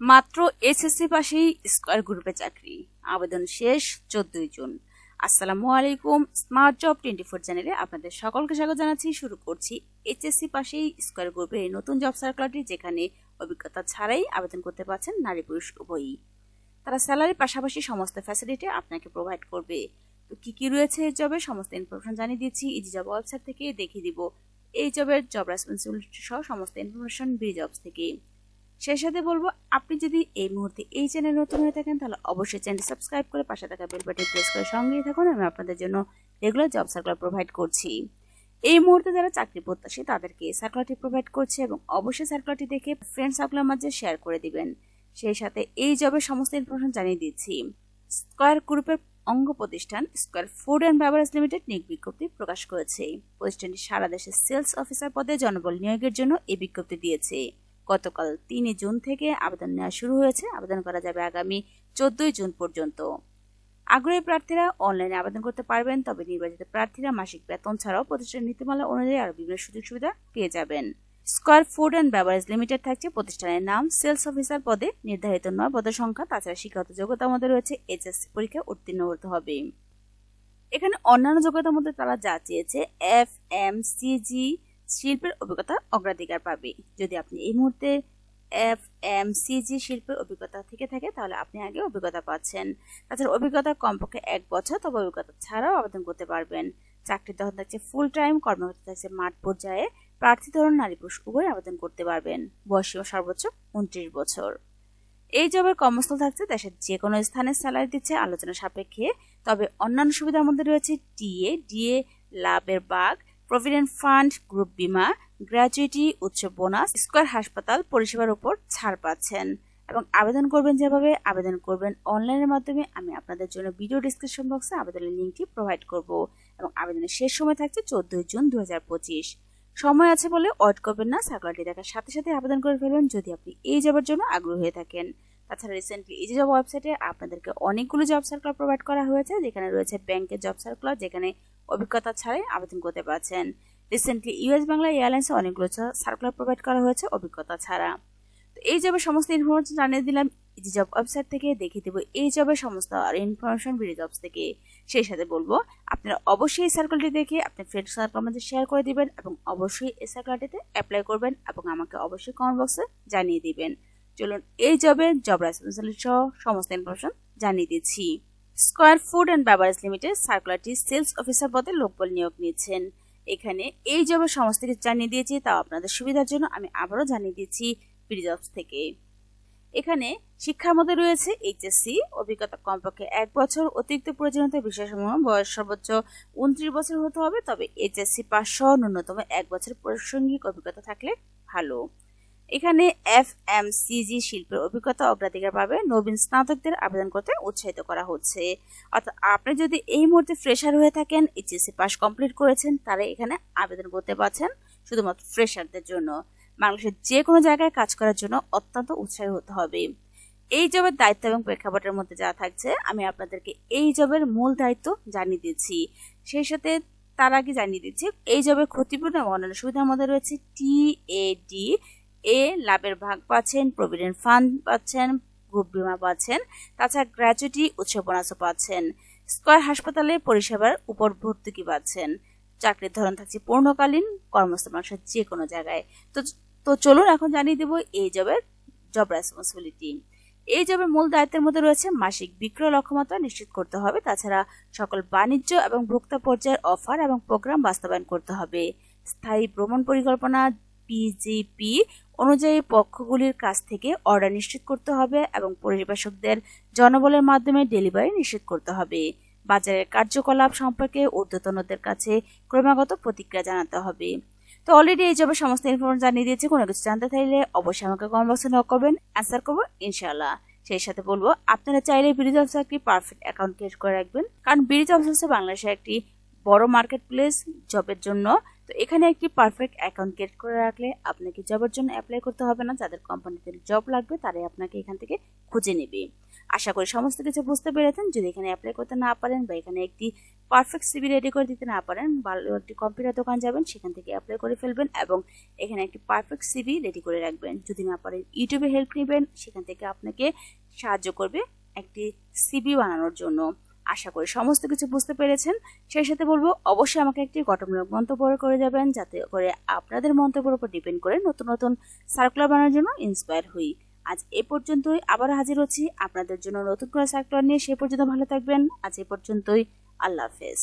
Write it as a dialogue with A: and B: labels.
A: মাত্র এসএসসি পাশেই স্কয়ার গ্রুপে চাকরি। আবেদন শেষ, চোদ্দই জুন। আসসালামু আলাইকুম স্মার্ট জব টোয়েন্টি ফোর চ্যানেলে আপনাদের সকলকে স্বাগত জানাচ্ছি। শুরু করছি এইচএসসি পাশেই স্কয়ার গ্রুপের এই নতুন জব সার্কুলারটি যেখানে অভিজ্ঞতা ছাড়াই আবেদন করতে পারছেন নারী পুরুষ উভয়ই। তারা স্যালারির পাশাপাশি সমস্ত ফ্যাসিলিটি আপনাকে প্রোভাইড করবে। তো কী কী রয়েছে এই জবে সমস্ত ইনফরমেশন জানিয়ে দিচ্ছি। ইজি জব ওয়েবসাইট থেকে দেখিয়ে দিব। এই জবের জব রেসপন্সিবিলিটি সহ সমস্ত ইনফরমেশন বি জবস থেকে। সেই সাথে বলব, আপনি যদি এই মুহূর্তে এই চ্যানেল নতুন হয়ে থাকেন, তাহলে অবশ্যই চ্যানেলটি সাবস্ক্রাইব করে পাশে থাকা বেল বাটন প্রেস করে সঙ্গেই থাকুন। আমি আপনাদের জন্য রেগুলার জব সার্কুলার প্রোভাইড করছি। এই মুহূর্তে যারা চাকরি প্রত্যাশী, তাদেরকে সার্কুলারটি প্রোভাইড করছে এবং অবশ্যই সার্কুলারটি দেখে ফ্রেন্ড সার্কুলার মাঝে শেয়ার করে দিবেন। সেই সাথে এই জবের সমস্ত ইনফরমেশন জানিয়ে দিচ্ছি। স্কয়ার গ্রুপের অঙ্গ প্রতিষ্ঠান Square Food and Beverage Limited নিয়োগ বিজ্ঞপ্তি প্রকাশ করেছে। প্রতিষ্ঠানটি সারা দেশে সেলস অফিসার পদে জনবল নিয়োগের জন্য এই বিজ্ঞপ্তি দিয়েছে। গতকাল তিনই জুন থেকে আবেদন নেওয়া শুরু হয়েছে। আবেদন করা যাবে আগামী চোদ্দই জুন পর্যন্ত। আগ্রহী প্রার্থীরা অনলাইনে আবেদন করতে পারবেন, তবে নির্বাচিত প্রার্থীরা মাসিক বেতন ছাড়াও প্রতিষ্ঠানের নীতিমালা অনুযায়ী আরও বিভিন্ন সুযোগ সুবিধা পেয়ে যাবেন। Square Food and Beverage Limited থাকছে প্রতিষ্ঠানের নাম। সেলস অফিসার পদে নির্ধারিত নয় পদের সংখ্যা, তাছাড়া শিক্ষাগত যোগ্যতার মধ্যে রয়েছে এইচএসসি পরীক্ষায় উত্তীর্ণ হতে হবে। এখানে অন্যান্য যোগ্যতার মধ্যে তারা যা চেয়েছে এফ এম সিজি শিল্পের অভিজ্ঞতা অগ্রাধিকার পাবে। যদি আপনি এই মুহূর্তে এফ এম সিজি শিল্পের অভিজ্ঞতা থেকে থাকে, তাহলে আপনি আগে অভিজ্ঞতা পাচ্ছেন। তাছাড়া অভিজ্ঞতা কমপক্ষে এক বছর তবে অভিজ্ঞতা ছাড়াও আবেদন করতে পারবেন। চাকরির তখন থাকছে ফুল টাইম কর্মক্ষেত্র থাকছে মাঠ পর্যায়ে। প্রার্থী ধরুন, নারী পুরুষ উভয় আবেদন করতে পারবেন। বয়সীমা সর্বোচ্চ উনত্রিশ বছর। এই জবের কর্মস্থল থাকছে দেশের যে কোনো স্থানে স্যালারি দিচ্ছে আলোচনা সাপেক্ষে। তবে অন্যান্য সুবিধার মধ্যে রয়েছে টিএ ডিএ লাভের বাঘ প্রভিডেন্ট ফান্ড গ্রুপ বিমা গ্র্যাচুইটি উচ্চ বোনাস স্কয়ার হাসপাতাল পরিষেবার উপর ছাড় পাচ্ছেন এবং আবেদন করবেন যেভাবে আবেদন করবেন অনলাইনের মাধ্যমে আমি আপনাদের জন্য ভিডিও ডিসক্রিপশন বক্সে আবেদনের লিঙ্কটি প্রোভাইড করব। এবং আবেদনের শেষ সময় থাকছে চোদ্দই জুন দু হাজার পঁচিশ। সময় আছে বলে ওয়েট করবেন না সার্কুলারটি দেখার সাথে সাথে আবেদন করে ফেলবেন যদি আপনি এই জবের জন্য আগ্রহী হয়ে থাকেন। তাছাড়া রিসেন্টলি এই জব ওয়েবসাইটে আপনাদেরকে অনেকগুলো জব সার্কুলার প্রোভাইড করা হয়েছে, যেখানে রয়েছে ব্যাংকের জব সার্কুলার যেখানে অভিজ্ঞতা ছাড়াই আবেদন করতে পারছেন। রিসেন্টলি ইউএস বাংলা এয়ারলাইন্সে অনেকগুলো সার্কুলার প্রোভাইড করা হয়েছে অভিজ্ঞতা ছাড়া। তো এই জবের সমস্ত ইনফরমেশন জানিয়ে দিলাম। ইজি জব ওয়েবসাইট থেকে দেখিয়ে দেবো এই জবের সমস্ত আর ইনফরমেশন বিডি জবস থেকে। সেই সাথে বলব, আপনারা অবশ্যই এই সার্কেলটি দেখে আপনার ফ্রেন্ড সার্কেল মধ্যে শেয়ার করে দিবেন এবং অবশ্যই এই সার্কেলটিতে অ্যাপ্লাই করবেন এবং আমাকে অবশ্যই কমেন্ট বক্সে জানিয়ে দিবেন। চলুন, এই জবে জব রেসপন্সিবিলিটি সহ সমস্ত ইনফরমেশন জানিয়ে দিচ্ছি। Square Food and Beverage Limited সার্কুলারটি সেলস অফিসার পদে লোকবল নিয়োগ নিয়েছেন। এখানে এই জবের সমস্ত কিছু জানিয়ে দিয়েছি, তাও আপনাদের সুবিধার জন্য আমি আবারও জানিয়ে বিডি জবস থেকে। এখানে শিক্ষার মধ্যে রয়েছে এইচএসসি অভিজ্ঞতা কমপক্ষে এক বছর, অতিরিক্ত প্রয়োজনীয়তা বিষয়সমূহ, বয়স সর্বোচ্চ উনত্রিশ বছর হতে হবে, তবে এইচএসসি পাস ন্যূনতম এক বছর প্রাসঙ্গিক অভিজ্ঞতা থাকলে ভালো। এখানে এফ এম সিজি শিল্পের অভিজ্ঞতা অগ্রাধিকার পাবে নবীন স্নাতকদের আবেদন করতে উৎসাহিত করা হচ্ছে। অর্থাৎ আপনি যদি এই মুহূর্তে ফ্রেশার হয়ে থাকেন এইচএসসি পাস কমপ্লিট করেছেন তারা এখানে আবেদন করতে পারছেন শুধুমাত্র ফ্রেশারদের জন্য। বাংলাদেশের যে কোনো জায়গায় কাজ করার জন্য অত্যন্ত উৎসাহী হতে হবে। এই জবের দায়িত্ব এবং প্রেক্ষাপটের মধ্যে যা থাকছে, আমি আপনাদেরকে এই জবের মূল দায়িত্ব জানিয়ে দিচ্ছি। সেই সাথে তার আগে জানিয়ে দিচ্ছি, এই জবের ক্ষতিপূর্ণ এবং অন্যান্য সুবিধার মধ্যে রয়েছে টি এ লাভের ভাগ পাচ্ছেন, প্রভিডেন্ট ফান্ড পাচ্ছেন গ্রুপ বিমা পাচ্ছেন, তাছাড়া গ্র্যাচুইটি উৎসব পাচ্ছেন। স্কয়ার হাসপাতালে পরিষেবার উপর ভর্তুকি পাচ্ছেন। চাকরির ধরন থাকছে পূর্ণকালীন, কর্মস্থল যে কোনো জায়গায়। তো তো চলুন এখন জানিয়ে দেবো এই জবের জব রেসপন্সিবিলিটি এই জবের মূল দায়িত্বের মধ্যে রয়েছে মাসিক বিক্রয় লক্ষ্যমাত্রা নিশ্চিত করতে হবে, তাছাড়া সকল বাণিজ্য এবং ভোক্তা পর্যায়ের অফার এবং প্রোগ্রাম বাস্তবায়ন করতে হবে। স্থায়ী ভ্রমণ পরিকল্পনা পিজিপি অনুযায়ী পক্ষগুলির কাছ থেকে অর্ডার নিশ্চিত করতে হবে এবং পরিবেশকদের জনবলের মাধ্যমে ডেলিভারি নিশ্চিত করতে হবে। বাজারের কার্যকলাপ সম্পর্কে ঊর্ধ্বতনদের কাছে ক্রমাগত প্রতিক্রিয়া জানাতে হবে। তো অলরেডি এই জবে সমস্ত ইনফরমেশন জানিয়ে দিয়েছি, কোনো কিছু জানতে চাইলে অবশ্যই আমাকে কমেন্ট বক্সে নক করবেন। অ্যান্সার করব ইনশাল্লাহ সেই সাথে বলব, আপনারা চাইলে ব্রিজ অফিসে একটি পারফেক্ট অ্যাকাউন্ট ক্রিয়েট করে রাখবেন। কারণ ব্রিজ অফিস বাংলাদেশের একটি বড় মার্কেট প্লেস জবের জন্য তো এখানে একটি পারফেক্ট অ্যাকাউন্ট ক্রিয়েট করে রাখলে আপনাকে জবের জন্য অ্যাপ্লাই করতে হবে না, যাদের কোম্পানিতে জব লাগবে তারাই আপনাকে এখান থেকে খুঁজে নেবে। আশা করি সমস্ত কিছু বুঝতে পেরেছেন। যদি এখানে অ্যাপ্লাই করতে না পারেন বা এখানে একটি পারফেক্ট সিবি রেডি করে দিতে না পারেন ভালো একটি কম্পিউটার দোকান যাবেন, সেখান থেকে অ্যাপ্লাই করে ফেলবেন এবং এখানে একটি পারফেক্ট সিবি রেডি করে রাখবেন। যদি না পারেন ইউটিউবে হেল্প নেবেন, সেখান থেকে আপনাকে সাহায্য করবে একটি সিবি বানানোর জন্য। আশা করি সমস্ত কিছু বুঝতে পেরেছেন। সেই সাথে বলব, অবশ্যই আমাকে একটি গঠনমূলক মন্তব্য করে যাবেন, যাতে করে আপনাদের মন্তব্যের উপর ডিপেন্ড করে নতুন নতুন সার্কুলার বানানোর জন্য ইন্সপায়ার হই। আজ এ পর্যন্তই আবার হাজির হচ্ছি আপনাদের জন্য নতুন করে সার্কুলার নিয়ে। সে পর্যন্ত ভালো থাকবেন। আজ এ পর্যন্তই, আল্লাহ হাফেজ।